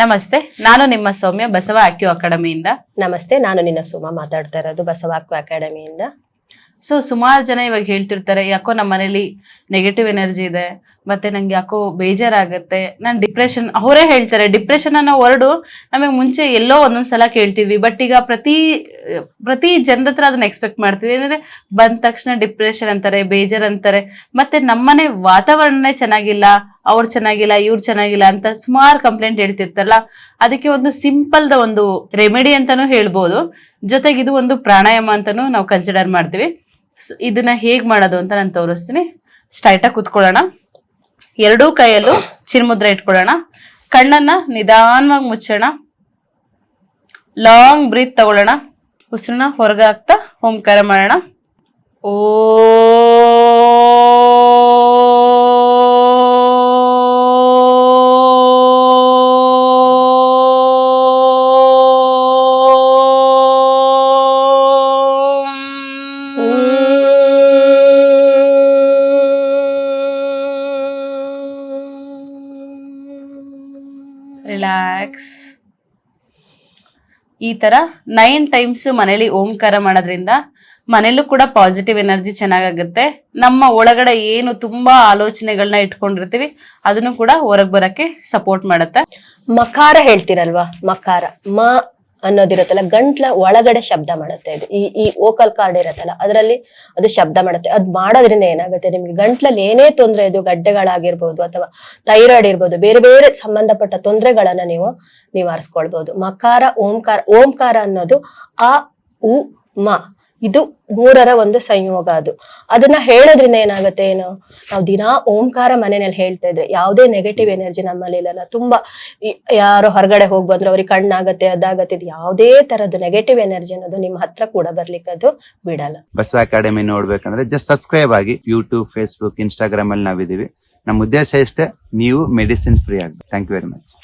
ನಮಸ್ತೆ ನಾನು ನಿಮ್ಮ ಸೌಮ್ಯ ಬಸವ ಅಕ್ಯೂ ಅಕಾಡೆಮಿಯಿಂದ. ನಮಸ್ತೆ ನಾನು ನಿನ್ನ ಸುಮ ಮಾತಾಡ್ತಾ ಇರೋದು ಬಸವ ಬಸವಾಕ್ವ ಅಕಾಡೆಮಿಯಿಂದ. ಸೊ ಸುಮಾರು ಜನ ಇವಾಗ ಹೇಳ್ತಿರ್ತಾರೆ ಯಾಕೋ ನಮ್ಮ ಮನೇಲಿ ನೆಗೆಟಿವ್ ಎನರ್ಜಿ ಇದೆ ಮತ್ತೆ ನಂಗೆ ಯಾಕೋ ಬೇಜಾರಾಗತ್ತೆ ನಾನು ಡಿಪ್ರೆಷನ್ ಅವರೇ ಹೇಳ್ತಾರೆ ಡಿಪ್ರೆಷನ್ ಅನ್ನೋ ಹೊರಡು ನಮಗೆ ಮುಂಚೆ ಎಲ್ಲೋ ಒಂದೊಂದ್ಸಲ ಕೇಳ್ತಿದ್ವಿ ಬಟ್ ಈಗ ಪ್ರತಿ ಪ್ರತಿ ಜನದ ಹತ್ರ ಅದನ್ನ ಎಕ್ಸ್ಪೆಕ್ಟ್ ಮಾಡ್ತೀವಿ ಏನಂದ್ರೆ ಬಂದ ತಕ್ಷಣ ಡಿಪ್ರೆಷನ್ ಅಂತಾರೆ ಬೇಜಾರ್ ಅಂತಾರೆ ಮತ್ತೆ ನಮ್ಮನೆ ವಾತಾವರಣನೇ ಚೆನ್ನಾಗಿಲ್ಲ ಅವ್ರು ಚೆನ್ನಾಗಿಲ್ಲ, ಇವ್ರು ಚೆನ್ನಾಗಿಲ್ಲ ಅಂತ ಸುಮಾರು ಕಂಪ್ಲೇಂಟ್ ಹೇಳ್ತಿರ್ತಾರಲ್ಲ, ಅದಕ್ಕೆ ಒಂದು ಸಿಂಪಲ್ ದ ಒಂದು ರೆಮಿಡಿ ಅಂತಾನೂ ಹೇಳ್ಬೋದು. ಜೊತೆಗೆ ಇದು ಒಂದು ಪ್ರಾಣಾಯಾಮ ಅಂತಾನು ನಾವು ಕನ್ಸಿಡರ್ ಮಾಡ್ತೀವಿ. ಇದನ್ನ ಹೇಗ್ ಮಾಡೋದು ಅಂತ ನಾನು ತೋರಿಸ್ತೀನಿ. ಸ್ಟ್ರೈಟಾಗಿ ಕುತ್ಕೊಳ್ಳೋಣ. ಎರಡೂ ಕೈಯಲ್ಲೂ ಚಿನ್ಮುದ್ರ ಇಟ್ಕೊಳ್ಳೋಣ. ಕಣ್ಣನ್ನ ನಿಧಾನವಾಗಿ ಮುಚ್ಚೋಣ. ಲಾಂಗ್ ಬ್ರೀತ್ ತಗೊಳ್ಳೋಣ. ಉಸಿರನ್ನ ಹೊರಗಾಗ್ತಾ ಓಂಕಾರ ಮಾಡೋಣ. ಓ ರಿಲ್ಯಾಕ್ಸ್ ಈ ತರ ನೈನ್ ಟೈಮ್ಸ್ ಮನೇಲಿ ಓಂಕಾರ ಮಾಡೋದ್ರಿಂದ ಮನೇಲೂ ಕೂಡ ಪಾಸಿಟಿವ್ ಎನರ್ಜಿ ಚೆನ್ನಾಗಾಗುತ್ತೆ. ನಮ್ಮ ಒಳಗಡೆ ಏನು ತುಂಬಾ ಆಲೋಚನೆಗಳನ್ನ ಇಟ್ಕೊಂಡಿರ್ತೀವಿ, ಅದನ್ನು ಕೂಡ ಹೊರಗೆ ಬರಕ್ಕೆ ಸಪೋರ್ಟ್ ಮಾಡುತ್ತೆ. ಮಕಾರ ಹೇಳ್ತೀರಲ್ವಾ? ಮಕಾರ. ಮ ಅನ್ನೋದಿರುತ್ತಲ್ಲ, ಗಂಟ್ಲ ಒಳಗಡೆ ಶಬ್ದ ಮಾಡುತ್ತೆ ಇದು ಈ ಈ ಓಕಲ್ ಕಾರ್ಡ್ ಇರತ್ತಲ್ಲ, ಅದರಲ್ಲಿ ಅದು ಶಬ್ದ ಮಾಡುತ್ತೆ. ಅದ್ ಮಾಡೋದ್ರಿಂದ ಏನಾಗುತ್ತೆ ನಿಮ್ಗೆ? ಗಂಟ್ಲಲ್ಲಿ ಏನೇ ತೊಂದರೆ ಇದು ಗಡ್ಡೆಗಳಾಗಿರ್ಬೋದು ಅಥವಾ ಥೈರಾಯ್ಡ್ ಇರ್ಬೋದು, ಬೇರೆ ಬೇರೆ ಸಂಬಂಧಪಟ್ಟ ತೊಂದರೆಗಳನ್ನ ನೀವು ನಿವಾರಿಸ್ಕೊಳ್ಬಹುದು ಮಕಾರ, ಓಂಕಾರ ಓಂಕಾರ ಅನ್ನೋದು ಆ, ಉ, ಮ. ಇದು ಮೂರರ ಒಂದು ಸಂಯೋಗ ಅದು. ಅದನ್ನ ಹೇಳೋದ್ರಿಂದ ಏನಾಗುತ್ತೆ ಏನು? ನಾವು ದಿನಾ ಓಂಕಾರ ಮನೆಯಲ್ಲಿ ಹೇಳ್ತಾ ಇದ್ರೆ, ಯಾವುದೇ ನೆಗೆಟಿವ್ ಎನರ್ಜಿ ನಮ್ಮಲ್ಲಿ ಇಲ್ಲಲ್ಲ ತುಂಬಾ ಯಾರು ಹೊರಗಡೆ ಹೋಗಿ ಬಂದ್ರೆ, ಅವ್ರಿಗೆ ಕಣ್ಣಾಗತ್ತೆ, ಅದಾಗತ್ತೆ, ಇದು ಯಾವುದೇ ತರದ ನೆಗೆಟಿವ್ ಎನರ್ಜಿ ಅನ್ನೋದು ನಿಮ್ಮ ಹತ್ರ ಕೂಡ ಬರ್ಲಿಕ್ಕೆ ಅದು ಬಿಡಲ್ಲ. ಬಸವ ಅಕಾಡೆಮಿ ನೋಡ್ಬೇಕಂದ್ರೆ ಜಸ್ಟ್ ಸಬ್ಸ್ಕ್ರೈಬ್ ಆಗಿ ಯೂಟ್ಯೂಬ್ ಫೇಸ್ಬುಕ್ ಇನ್ಸ್ಟಾಗ್ರಾಮ್ ಅಲ್ಲಿ ನಾವಿದೀವಿ ನಮ್ಮ ಉದ್ದೇಶ ಇಷ್ಟೇ, ನೀವು ಮೆಡಿಸಿನ್ ಫ್ರೀ ಆಗಿ ಥ್ಯಾಂಕ್ ಯು ವೆರಿ ಮಚ್